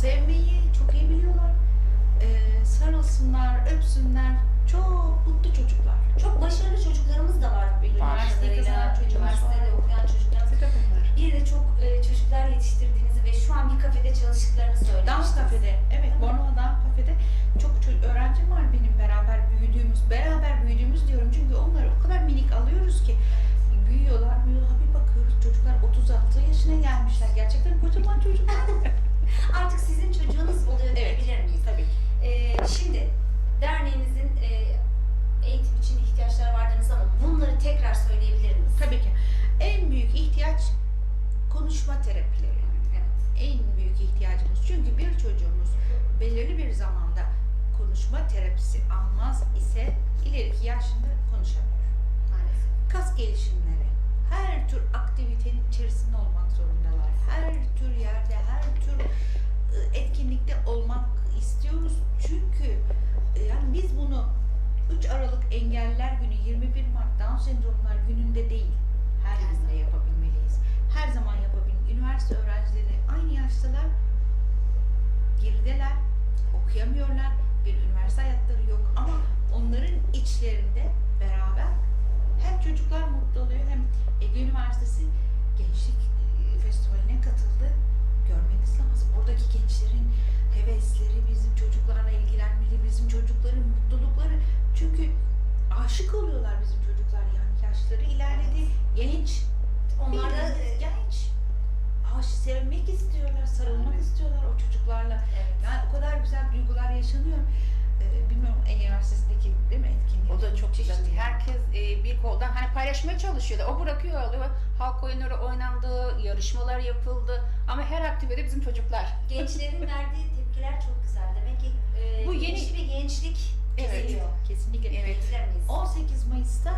sevmeyi çok iyi biliyorlar. Ee, sarılsınlar, öpsünler. Çok mutlu çocuklar. Çok başarılı çocuklarımız da var bildiğim Üniversiteyi kazanan çocuğumuz Üniversitede okuyan çocuklarımız. Bir de çok e, çocuklar yetiştirdiğinizi ve şu an bir kafede çalıştıklarını söylemiştiniz. Dans kafede, evet Bornova bunları tekrar söyleyebilir miyiz? Tabii ki. En büyük ihtiyaç konuşma terapileri. Evet. En büyük ihtiyacımız. Çünkü bir çocuğumuz belirli bir zamanda konuşma terapisi almaz ise ileriki yaşında konuşamıyor. Maalesef. Kas gelişimleri, her tür aktivitenin Sendromlar gününde değil, her Her günde zaman. yapabilmeliyiz. Her zaman yapabilir. Üniversite öğrencileri aynı yaştalar, gerideler, okuyamıyorlar, bir üniversite hayatları yok ama onların içlerinde Onlar da Bildiğiniz e, genç. Aş sevmek istiyorlar, sarılmak Evet. istiyorlar o çocuklarla. evet. Yani o kadar güzel duygular yaşanıyor. Ee, bilmiyorum Üniversitesi'ndeki değil mi etkinlik? O da çok. Çeşitli. Herkes e, bir koldan hani paylaşmaya çalışıyorlar. O bırakıyor alıyor. Halk oyunları oynandı, yarışmalar yapıldı. Ama her aktivite bizim çocuklar. Gençlerin verdiği tepkiler çok güzel. Demek ki e, Bu yeni- bir gençlik Evet. Kesinlikle. Evet. Diyebilir miyiz? 18 Mayıs'ta